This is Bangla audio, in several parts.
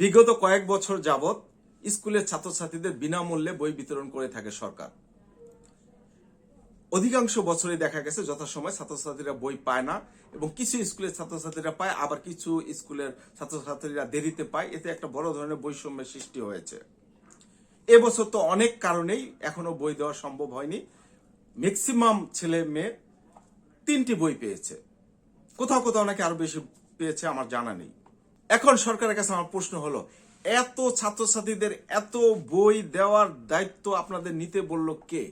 বিগত কয়েক বছর যাবৎ স্কুলের ছাত্রছাত্রীদের বিনামূল্যে বই বিতরণ করে থাকে সরকার। অধিকাংশ বছরে দেখা গেছে যথাসময় ছাত্রছাত্রীরা বই পায় না এবং কিছু স্কুলের ছাত্রছাত্রীরা পায়, আবার কিছু স্কুলের ছাত্রছাত্রীরা দেরিতে পায়। এতে একটা বড় ধরনের বৈষম্যের সৃষ্টি হয়েছে। এবছর তো অনেক কারণেই এখনও বই দেওয়া সম্ভব হয়নি। ম্যাক্সিমাম ছেলে মেয়ে তিনটি বই পেয়েছে। কোথাও কোথাও নাকি আরও বেশি পেয়েছে, আমার জানা নেই। এখন সরকারের কাছে আমার প্রশ্ন হলো, এত ছাত্রছাত্রীদের এত বই দেওয়ার দায়িত্ব আপনাদের নিতে বলল কে?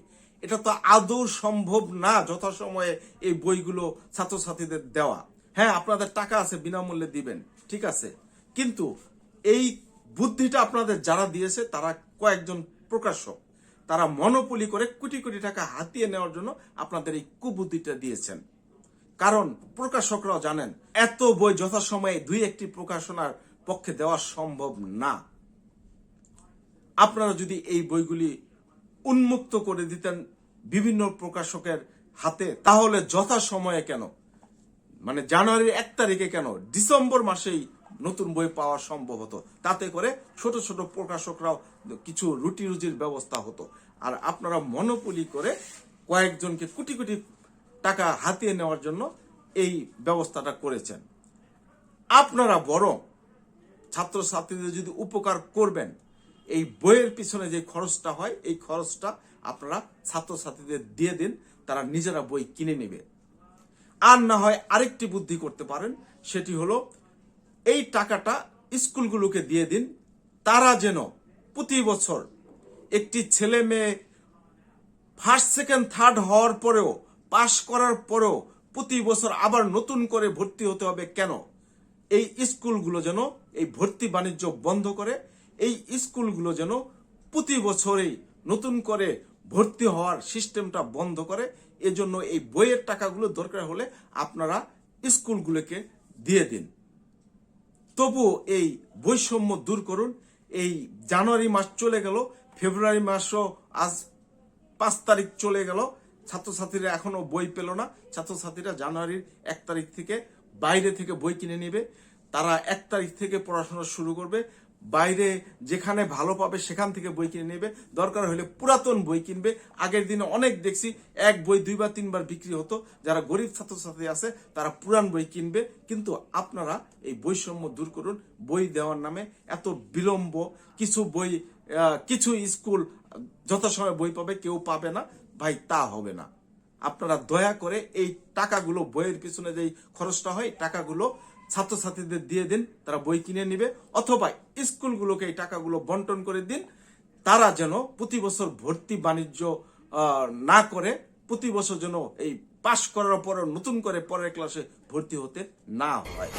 এটা তো আদৌ সম্ভব না যথাসময়ে এই বইগুলো ছাত্রছাত্রীদের দেওয়া। হ্যাঁ আপনাদের টাকা আছে, বিনামূল্যে দিবেন, ঠিক আছে। কিন্তু এই বুদ্ধিটা আপনাদের যারা দিয়েছে, তারা কয়েকজন প্রকাশক, তারা মনোপলি করে কোটি কোটি টাকা হাতিয়ে নেওয়ার জন্য আপনাদের এই কুবুদ্ধিটা দিয়েছেন। কারণ প্রকাশকরাও জানেন, এত বই যথাসময়ে দুই একটি প্রকাশনার পক্ষে দেওয়া সম্ভব না। আপনারা যদি এই বইগুলি উন্মুক্ত করে দিতেন বিভিন্ন প্রকাশকের হাতে, তাহলে যথাসময়ে কেন? মানে জানুয়ারির এক তারিখে কেন? ডিসেম্বর মাসেই নতুন বই পাওয়া সম্ভব হতো। তাতে করে ছোট ছোট প্রকাশকরাও কিছু রুটি রুজির ব্যবস্থা হতো। আর আপনারা মনোপলি করে কয়েকজনকে কোটি কোটি টাকা হাতিয়ে নেওয়ার জন্য এই ব্যবস্থাটা করেছেন। আপনারা বরং ছাত্রছাত্রীদের যদি উপকার করবেন, এই বইয়ের পিছনে যে খরচটা হয়, এই খরচটা আপনারা ছাত্রছাত্রীদের দিয়ে দিন, তারা নিজেরা বই কিনে নেবে। আর না হয় আরেকটি বুদ্ধি করতে পারেন, সেটি হলো এই টাকাটা স্কুলগুলোকে দিয়ে দিন, তারা যেন প্রতি বছর একটি ছেলে মেয়ে ফার্স্ট সেকেন্ড থার্ড হওয়ার পরেও পাশ করার পরেও প্রতি বছর আবার নতুন করে ভর্তি হতে হবে কেন? এই স্কুলগুলো যেন এই ভর্তি বাণিজ্য বন্ধ করে, এই স্কুলগুলো যেন প্রতি বছরেই নতুন করে ভর্তি হওয়ার সিস্টেমটা বন্ধ করে, এজন্য এই বইয়ের টাকাগুলো দরকার হলে আপনারা স্কুলগুলোকে দিয়ে দিন। তবু এই বৈষম্য দূর করুন। এই জানুয়ারি মাস চলে গেল, ফেব্রুয়ারি মাসও আজ পাঁচ তারিখ চলে গেল। ছাত্রছাত্রীরা এখনও বই পেল না। ছাত্রছাত্রীরা জানুয়ারির এক তারিখ থেকে বাইরে থেকে বই কিনে নেবে। তারা এক তারিখ থেকে পড়াশোনা শুরু করবে। বাইরে যেখানে ভালো পাবে সেখান থেকে বই কিনে নেবে। দরকার হলে পুরাতন বই কিনবে। আগের দিনে অনেক দেখছি এক বই দুইবার, তিনবার বিক্রি হতো। যারা গরিব ছাত্রছাত্রী আছে, তারা পুরান বই কিনবে। কিন্তু আপনারা এই বৈষম্য দূর করুন। বই দেওয়ার নামে এত বিলম্ব। কিছু বই কিছু স্কুল যথাসময়ে বই পাবে, কেউ পাবে না। ভাই, তা হবে না। আপনারা দয়া করে এই টাকাগুলো বইয়ের পিছনে যেই খরচটা হয়, টাকাগুলো ছাত্রছাত্রীদের দিয়ে দিন, তারা বই কিনে নিবে, অথবা স্কুলগুলোকে এই টাকাগুলো বন্টন করে দিন। তারা যেন প্রতি বছর ভর্তি বাণিজ্য না করে, প্রতি বছর যেন এই পাশ করার পর নতুন করে পরের ক্লাসে ভর্তি হতে না হয়।